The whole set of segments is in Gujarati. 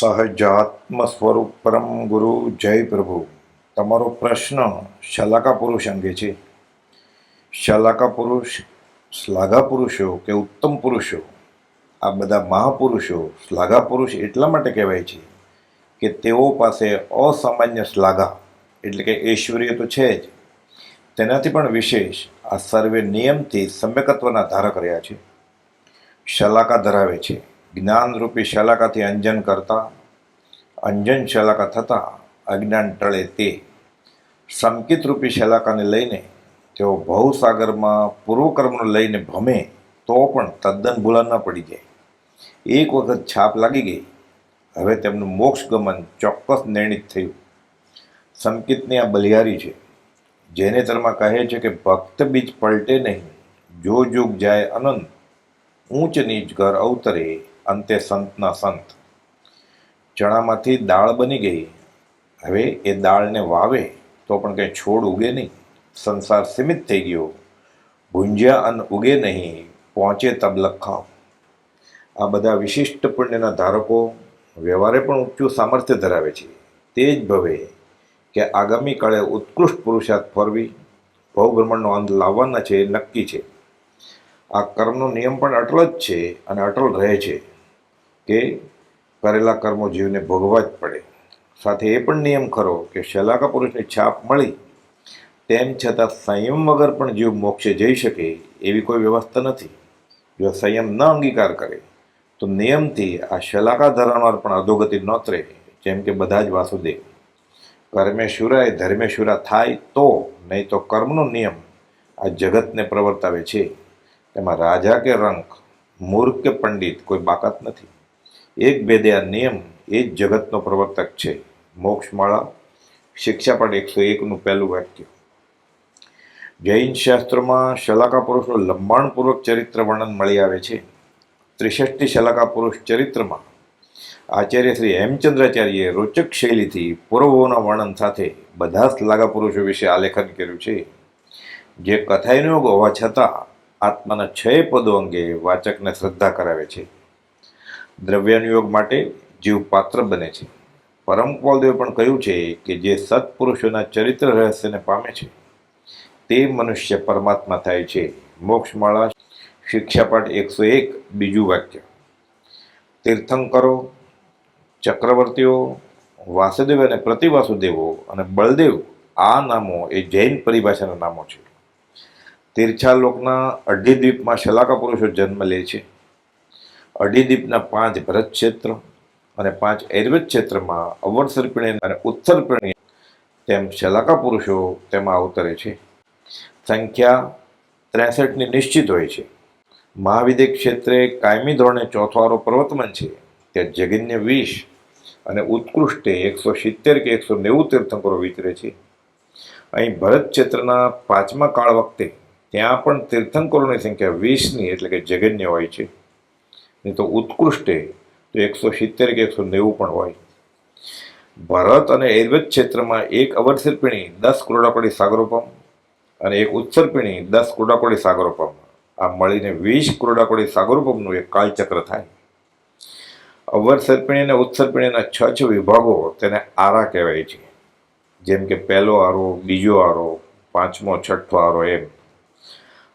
સહજાત્મ સ્વરૂપ પરમ ગુરુ, જય પ્રભુ. તમારો પ્રશ્ન શલાકા પુરુષ અંગે છે. શલાકા પુરુષ, શ્લાઘા પુરુષો કે ઉત્તમ પુરુષો? આ બધા મહાપુરુષો શ્લાઘા પુરુષ એટલા માટે કહેવાય છે કે તેઓ પાસે અસામાન્ય શ્લાઘા, એટલે કે ઐશ્વર્ય તો છે જ. તેનાથી પણ વિશેષ આ સર્વે નિયમથી સમ્યકત્વના ધારક રહ્યા છે. શલાકા ધરાવે છે. જ્ઞાનરૂપી શલાકાથી અંજન કરતા, અંજન શલાકા થતાં અજ્ઞાન ટળે તે. સંકિત રૂપી શલાકાને લઈને તેઓ ભવસાગરમાં પૂર્વકર્મને લઈને ભમે તો પણ તદ્દન ભૂલા ન પડી જાય. એક વખત છાપ લાગી ગઈ. હવે તેમનું મોક્ષ ગમન ચોક્કસ નિર્ણિત થયું. સંકિતની આ બલિહારી છે. જેને તરમાં કહે છે કે ભક્ત બીજ પલટે નહીં, જો જોગ જાય અનંત, ઊંચ નીચ ઘર અવતરે. અંતે સંતના સંત. ચણામાંથી દાળ બની ગઈ. હવે એ દાળને વાવે તો પણ કંઈ છોડ ઉગે નહીં. સંસાર સીમિત થઈ ગયો. ભૂંજ્યા અન્ન ઉગે નહીં. પહોંચે તબ લખાવ આ બધા વિશિષ્ટ પુણ્યના ધારકો વ્યવહારે પણ ઊંચું સામર્થ્ય ધરાવે છે. તે જ ભવે કે આગામી કાળે ઉત્કૃષ્ટ પુરુષાર્થ ફરવી ભવભ્રમણનો અંત લાવવાના છે નક્કી છે. આ કર્મનો નિયમ પણ અટલ જ છે અને અટલ રહે છે. કે કરેલા કર્મો જીવને ભોગવા જ પડે. સાથે એ પણ નિયમ ખરો કે શલાકા પુરુષની છાપ મળી, તેમ છતાં સંયમ વગર પણ જીવ મોક્ષે જઈ શકે એવી કોઈ વ્યવસ્થા નથી. જો સંયમ ન અંગીકાર કરે, તો નિયમથી આ શલાકા ધરાવનાર પણ અધોગતિ નોતરે જેમ કે બધા જ વાસુદેવ. કર્મે શુરાય, ધર્મે થાય તો, નહીં તો કર્મનો નિયમ આ જગતને પ્રવર્તાવે છે. તેમાં રાજા કે રંક, મૂર્ખ કે પંડિત કોઈ બાકાત નથી. એક ભેદે આ નિયમ એ જ જગતનો પ્રવર્તક છે. મોક્ષમાળા શિક્ષાપટ એકસો એકનું પહેલું વાક્ય. જૈન શાસ્ત્રમાં શલાકા પુરુષનું લંબાણપૂર્વક ચરિત્ર વર્ણન મળી આવે છે. ત્રિષષ્ટિ શલાકા પુરુષ ચરિત્રમાં આચાર્ય શ્રી હેમચંદ્રાચાર્યએ રોચક શૈલીથી પૂર્વોના વર્ણન સાથે બધા શ્લાઘા પુરુષો વિશે આલેખન કર્યું છે. જે કથાયનો હોવા છતાં આત્માના છ પદો અંગે વાચકને શ્રદ્ધા કરાવે છે. દ્રવ્યાનુયોગ માટે જીવ પાત્ર બને છે. પરમ કૌલદેવે પણ કહ્યું છે કે જે સત્પુરુષોના ચરિત્ર રહસ્યને પામે છે, તે મનુષ્ય પરમાત્મા થાય છે. મોક્ષમાળા, શિક્ષાપાઠ એકસો એક, બીજું વાક્ય. તીર્થંકરો, ચક્રવર્તીઓ, વાસુદેવ અને પ્રતિવાસુદેવો અને બળદેવ આ નામો એ જૈન પરિભાષાના નામો છે. તીર્થાલોકના અઢી દ્વીપમાં શલાકા પુરુષો જન્મ લે છે. અઢી દ્વીપના પાંચ ભરત ક્ષેત્ર અને પાંચ આયુર્વેદ ક્ષેત્રમાં અવરસર્પિણી અને ઉત્તરપિણી તેમ શલાકા પુરુષો તેમાં અવતરે છે. સંખ્યા ત્રેસઠની નિશ્ચિત હોય છે. મહાવિદ્ય ક્ષેત્રે કાયમી ધોરણે ચોથો આરો છે. ત્યાં જગન્ય વીસ અને ઉત્કૃષ્ટે એકસો સિત્તેર કે એકસો નેવું તીર્થંકરો વિતરે છે. અહીં ભરત ક્ષેત્રના પાંચમા કાળ વખતે ત્યાં પણ તીર્થંકરોની સંખ્યા વીસની એટલે કે જગન્ય હોય છે. નહીં તો ઉત્કૃષ્ટે તો એકસો સિત્તેર કે એકસો નેવું પણ હોય. ભરત અને આયુર્વેદ ક્ષેત્રમાં એક અવરસર્પિણી દસ કરોડાપડી સાગરોપમ અને એક ઉત્સર્પિણી દસ કરોડાપડી સાગરોપમ. આ મળીને વીસ કરોડાપડી સાગરોપમનું એક કાળચક્ર થાય. અવરસર્પિણી અને ઉત્સર્પિણીના છ છ વિભાગો તેને આરા કહેવાય છે. જેમ કે પહેલો આરો, બીજો આરો, પાંચમો, છઠ્ઠો આરો એમ.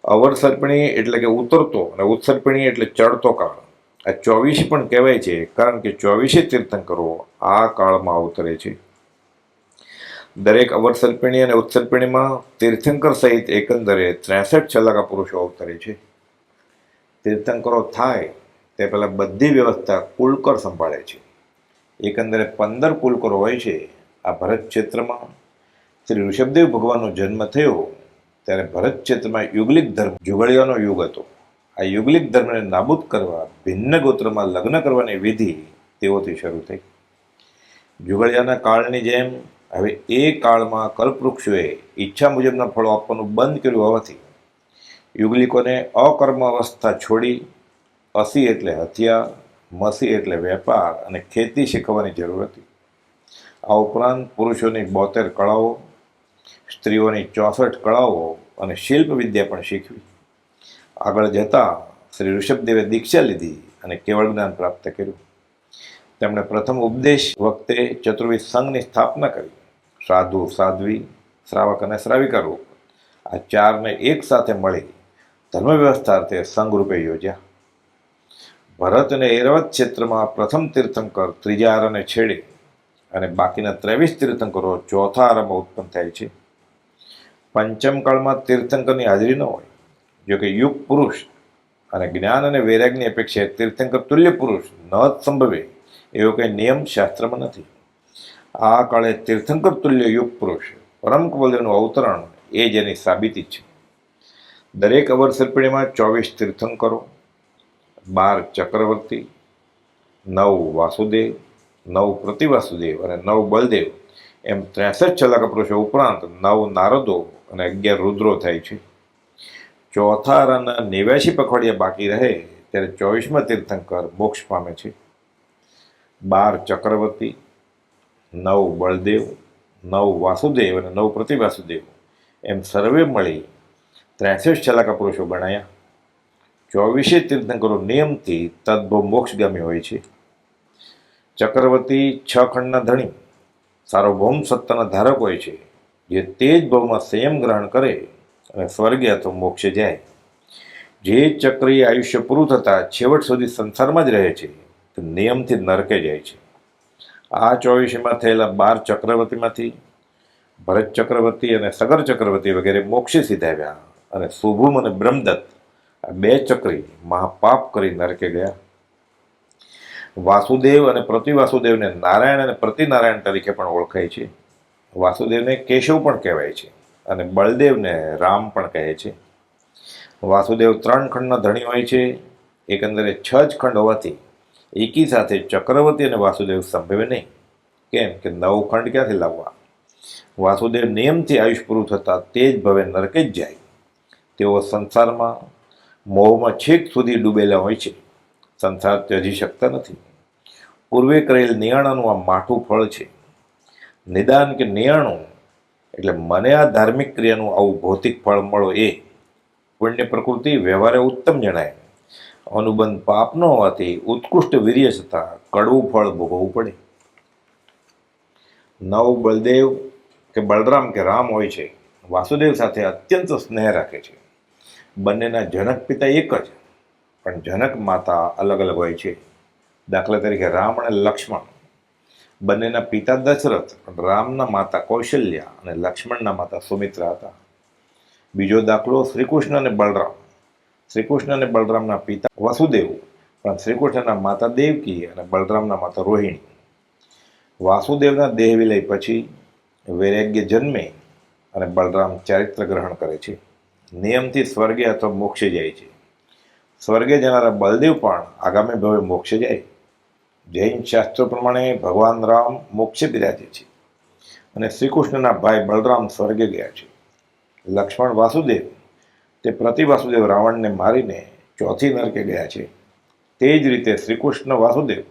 અવરસર્પિણી એટલે કે ઉતરતો અને ઉત્સર્પિણી એટલે ચડતો કાળ. આ ચોવીસ પણ કહેવાય છે, કારણ કે ચોવીસે તીર્થંકરો આ કાળમાં અવતરે છે. દરેક અવરસર્પિણી અને ઉત્સર્પિણીમાં તીર્થંકર સહિત એકંદરે ત્રેસઠ છલાકા પુરુષો અવતરે છે. તીર્થંકરો થાય તે પહેલાં બધી વ્યવસ્થા કુલકર સંભાળે છે. એકંદરે પંદર કુલકરો હોય છે આ ભરત ક્ષેત્રમાં. શ્રી ઋષભદેવ ભગવાનનો જન્મ થયો ત્યારે ભરત ક્ષેત્રમાં યુગલિક ધર્મ, જુગળિયાનો યુગ હતો. આ યુગલિક ધર્મને નાબૂદ કરવા, ભિન્ન ગોત્રમાં લગ્ન કરવાની વિધિ તેઓથી શરૂ થઈ. જુગળિયાના કાળની જેમ હવે એ કાળમાં કલ્પવૃક્ષોએ ઈચ્છા મુજબના ફળો આપવાનું બંધ કર્યું હોવાથી યુગલિકોને અકર્મ અવસ્થા છોડી અસી એટલે હથિયાર, મસી એટલે વેપાર અને ખેતી શીખવાની જરૂર હતી. આ ઉપરાંત પુરુષોની બોતેર કળાઓ, સ્ત્રીઓની ચોસઠ કળાઓ અને શિલ્પ વિદ્યા પણ શીખવી. આગળ જતાં શ્રી ઋષભદેવે દીક્ષા લીધી અને કેવળ જ્ઞાન પ્રાપ્ત કર્યું. તેમણે પ્રથમ ઉપદેશ વખતે ચતુર્વિધ સંઘની સ્થાપના કરી. સાધુ, સાધ્વી, શ્રાવક અને શ્રાવિકા રૂપ આ ચારને એક સાથે મળી ધર્મ વ્યવસ્થાર્થે સંઘ રૂપે યોજ્યા. ભરત અને એરવત ક્ષેત્રમાં પ્રથમ તીર્થંકર ત્રીજા આરને છેડે અને બાકીના ત્રેવીસ તીર્થંકરો ચોથા આરંભ ઉત્પન્ન થાય છે. પંચમ કાળમાં તીર્થંકરની હાજરી ન હોય. જો કે યુગ પુરુષ અને જ્ઞાન અને વૈરાગની અપેક્ષાએ તીર્થંકર તુલ્ય પુરુષ ન જ સંભવે, એવો કંઈ નિયમ શાસ્ત્રમાં નથી. આ કાળે તીર્થંકર તુલ્ય યુગ પુરુષ પરમ કવલ્યનું અવતરણ એ જ એની સાબિતી છે. દરેક અવર પેઢીમાં ચોવીસ તીર્થંકરો, બાર ચક્રવર્તી, નવ વાસુદેવ, નવ પ્રતિવાસુદેવ અને નવ બલદેવ એમ ત્રેસઠ છલાકા પુરુષો ઉપરાંત નવ નારદો અને અગિયાર રુદ્રો થાય છે. ચોથા રન નેવ્યાસી પખવાડિયા બાકી રહે ત્યારે ચોવીસમાં તીર્થંકર મોક્ષ પામે છે. બાર ચક્રવર્તી, નવ બળદેવ, નવ વાસુદેવ અને નવ પ્રતિવાસુદેવ એમ સર્વે મળી ત્રેસઠ છલાકા પુરુષો ગણાયા. ચોવીસે તીર્થંકરો નિયમથી તદ્ભવ મોક્ષગામી હોય છે. ચક્રવર્તી છ ખંડના ધણી, સાર્વભૌમ સત્તાના ધારક હોય છે, જે તે જ ભાવમાં સંયમ ગ્રહણ કરે અને સ્વર્ગે તો મોક્ષે જાય. જે ચક્રીય આયુષ્ય પૂરું થતાં છેવટ સુધી સંસારમાં જ રહે છે, તે નિયમથી નરકે જાય છે. આ ચોવીસમાં થયેલા બાર ચક્રવર્તીમાંથી ભરત ચક્રવર્તી અને સગર ચક્રવર્તી વગેરે મોક્ષે સીધાવ્યા અને શુભુમ અને બ્રહ્મદત્ત આ બે ચક્રી મહાપાપ કરી નરકે ગયા. વાસુદેવ અને પ્રતિવાસુદેવને નારાયણ અને પ્રતિનારાયણ તરીકે પણ ઓળખાય છે. વાસુદેવને કેશવ પણ કહેવાય છે. અને બળદેવને રામ પણ કહે છે. વાસુદેવ ત્રણ ખંડના ધણી હોય છે એકંદરે છ જ ખંડ હોવાથી એકી સાથે ચક્રવર્તી અને વાસુદેવ સંભવે નહીં. કેમ કે નવો ખંડ ક્યાંથી લાવવા? વાસુદેવ નિયમથી આયુષ પૂરું થતાં તે જ ભવે નરકે જ જાય. તેઓ સંસારમાં મોહમાં છેક સુધી ડૂબેલા હોય છે. સંસાર ત્યજી શકતા નથી. પૂર્વે કરેલ નિયાણાનું આ માઠું ફળ છે. નિદાન કે નિયાણું એટલે મને આ ધાર્મિક ક્રિયાનું આવું ભૌતિક ફળ મળો એ પુણ્ય પ્રકૃતિ, વ્યવહારે ઉત્તમ જણાય. અનુબંધ પાપ ન હોવાથી ઉત્કૃષ્ટ વીર્ય છતાં કડવું ફળ ભોગવવું પડે. નવ બલદેવ કે બલરામ કે રામ હોય છે, વાસુદેવ સાથે અત્યંત સ્નેહ રાખે છે. બંનેના જનક પિતા એક જ, પણ જનક માતા અલગ અલગ હોય છે. દાખલા તરીકે રામ અને લક્ષ્મણ બંનેના પિતા દશરથ, રામના માતા કૌશલ્યા અને લક્ષ્મણના માતા સુમિત્રા હતા. બીજો દાખલો શ્રીકૃષ્ણ અને બળરામ શ્રીકૃષ્ણ અને બલરામના પિતા વસુદેવ, પણ શ્રીકૃષ્ણના માતા દેવકી અને બલરામના માતા રોહિણી. વાસુદેવના દેહ વિલય પછી વૈરાગ્ય જન્મે અને બલરામ ચારિત્ર ગ્રહણ કરે છે. નિયમથી સ્વર્ગે અથવા મોક્ષે જાય છે. સ્વર્ગે જનારા બલદેવ પણ આગામી ભવે મોક્ષે જાય. જૈન શાસ્ત્રો પ્રમાણે ભગવાન રામ મોક્ષે બિરાજે છે અને શ્રીકૃષ્ણના ભાઈ બળરામ સ્વર્ગે ગયા છે. લક્ષ્મણ વાસુદેવ તે પ્રતિ વાસુદેવ રાવણને મારીને ચોથી નરકે ગયા છે. તે જ રીતે શ્રીકૃષ્ણ વાસુદેવ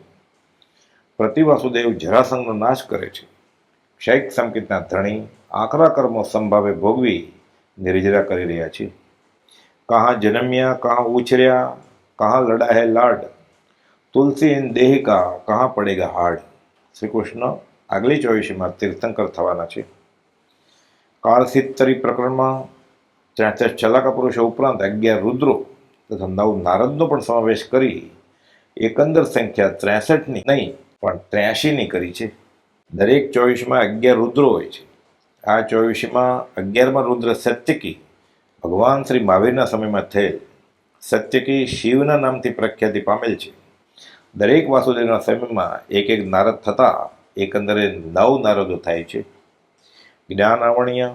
પ્રતિ વાસુદેવ જરાસંઘનો નાશ કરે છે. શૈક સંકેતના ધણી આકરા કર્મો સંભાવે ભોગવી નિર્જરા કરી રહ્યા છે. કહા જન્મ્યા, કહા ઉછર્યા, કહા લડાહે લાડ તુલસી ઇન દેહ કા કહા પડેગા હાડ? શ્રી કૃષ્ણ આગલી ચોવીસીમાં તીર્થંકર થવાના છે. કાળસિત્તરી પ્રકરણમાં ત્રેસઠ છલાકા પુરુષો ઉપરાંત અગિયાર રુદ્રો તથા નવ નારદનો પણ સમાવેશ કરી એકંદર સંખ્યા ત્રેસઠની નહીં, પણ ત્ર્યાસીની કરી છે. દરેક ચોવીસમાં અગિયાર રુદ્રો હોય છે. આ ચોવીસીમાં અગિયારમાં રુદ્ર સત્યકી ભગવાન શ્રી મહાવીરના સમયમાં થયેલ. સત્યકી શિવના નામથી પ્રખ્યાતિ પામેલ છે. દરેક વાસુદેવના સમયમાં એક એક નારદ થતાં એકંદરે નવ નારદો થાય છે. જ્ઞાનાવણ્ય,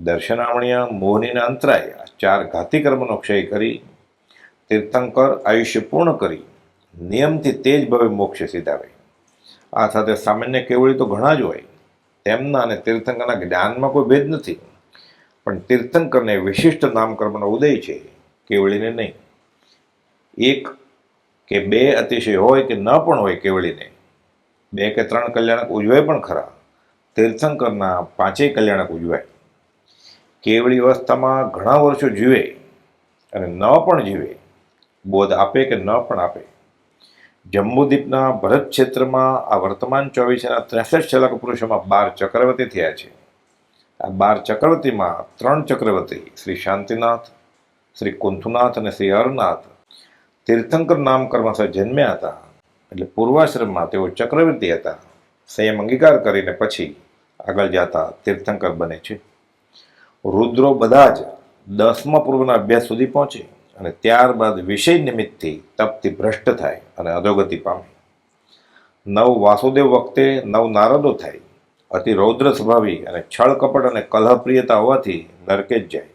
દર્શનાવણ્ય, મોહનીના અંતરાય ચાર ઘાતી કર્મનો ક્ષય કરી, તીર્થંકર આયુષ્ય પૂર્ણ કરી, નિયમથી તે જ ભવે મોક્ષ સીધાવે આ સાથે સામાન્ય કેવળી તો ઘણા જ હોય. તેમના અને તીર્થંકરના જ્ઞાનમાં કોઈ ભેદ નથી. પણ તીર્થંકરને વિશિષ્ટ નામકર્મનો ઉદય છે, કેવળીને નહીં. એક કે બે અતિશય હોય કે ન પણ હોય કેવળીને, બે કે ત્રણ કલ્યાણક ઉજવાય પણ ખરા. તીર્થંકરના પાંચેય કલ્યાણક ઉજવાય. કેવળી અવસ્થામાં ઘણા વર્ષો જીવે અને ન પણ જીવે, બોધ આપે કે ન પણ આપે. જંબુદ્વીપના ભરત ક્ષેત્રમાં આ વર્તમાન ચોવીસના ત્રેસઠ શલક પુરુષોમાં બાર ચક્રવર્તી થયા છે. આ બાર ચક્રવર્તીમાં ત્રણ ચક્રવર્તી શ્રી શાંતિનાથ, શ્રી કુંથુનાથ અને શ્રી હરનાથ તીર્થંકર નામ કર્મશઃ જન્મ્યા હતા. એટલે પૂર્વાશ્રમમાં તેઓ ચક્રવર્તી હતા. સંયમ અંગીકાર કરીને પછી આગળ જતા તીર્થંકર બને છે. રુદ્રો બધા જ દસમા પૂર્વના અભ્યાસ સુધી પહોંચે અને ત્યારબાદ વિષય નિમિત્તથી તપથી ભ્રષ્ટ થાય અને અધોગતિ પામે. નવ વાસુદેવ વખતે નવ નારદો થાય. અતિ રૌદ્ર સ્વભાવી અને છળ કપટ અને કલહપ્રિયતા હોવાથી નરકે જ જાય.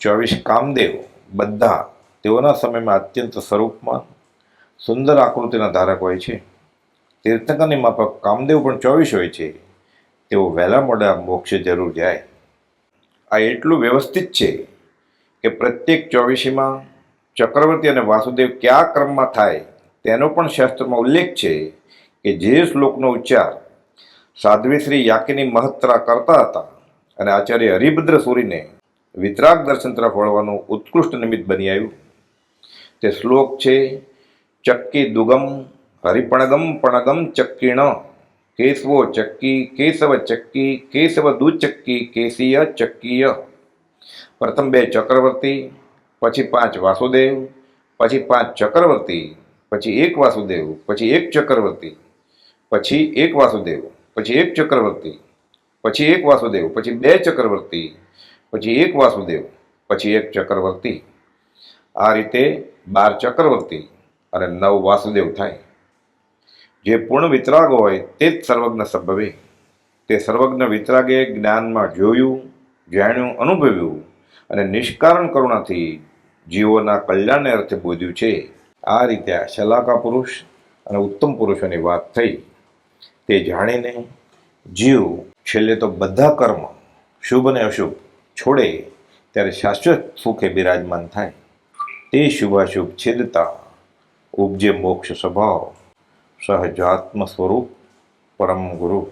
ચોવીસ કામદેવ બધા તેઓના સમયમાં અત્યંત સ્વરૂપમાં સુંદર આકૃતિના ધારક હોય છે. તીર્થંકરની માફક કામદેવ પણ ચોવીસ હોય છે. તેઓ વહેલા મોડા મોક્ષે જરૂર જાય. આ એટલું વ્યવસ્થિત છે કે પ્રત્યેક ચોવીસીમાં ચક્રવર્તી અને વાસુદેવ કયા ક્રમમાં થાય તેનો પણ શાસ્ત્રમાં ઉલ્લેખ છે કે જે શ્લોકનો ઉચ્ચાર સાધ્વી શ્રી યાકીની મહત્તરા કરતા હતા અને આચાર્ય હરિભદ્ર સૂરીને વિતરાગ દર્શન તરફ વળવાનું ઉત્કૃષ્ટ નિમિત્ત બની આવ્યું. તે શ્લોક છે, ચક્કી દુગમ હરિપણગમ પણગમ ચક્કીણ કેશવો ચક્કી કેશવ ચક્કી કેશવ દુચક્કી કેશીય ચક્કીય. પ્રથમ બે ચક્રવર્તી, પછી પાંચ વાસુદેવ, પછી પાંચ ચક્રવર્તી, પછી એક વાસુદેવ, પછી એક ચક્રવર્તી, પછી એક વાસુદેવ, પછી એક ચક્રવર્તી, પછી એક વાસુદેવ, પછી બે ચક્રવર્તી, પછી એક વાસુદેવ, પછી એક ચક્રવર્તી. આ રીતે બાર ચક્રવર્તી અને નવ વાસુદેવ થાય. જે પૂર્ણ વિતરાગ હોય તે જ સર્વજ્ઞ સંભવે. તે સર્વજ્ઞ વિતરાગે જ્ઞાનમાં જોયું, જાણ્યું, અનુભવ્યું અને નિષ્કારણ કરુણાથી જીવોના કલ્યાણને અર્થે બોધ્યું છે. આ રીતે આ શલાકા પુરુષ અને ઉત્તમ પુરુષોની વાત થઈ. તે જાણીને જીવ છેલ્લે તો બધા કર્મ શુભ અને અશુભ છોડે, ત્યારે શાશ્વત સુખે બિરાજમાન થાય. તે શુભાશુભ છેદતા ઉપજે મોક્ષ સ્વભાવ. સહજાત્મ સ્વરૂપ પરમ ગુરુ.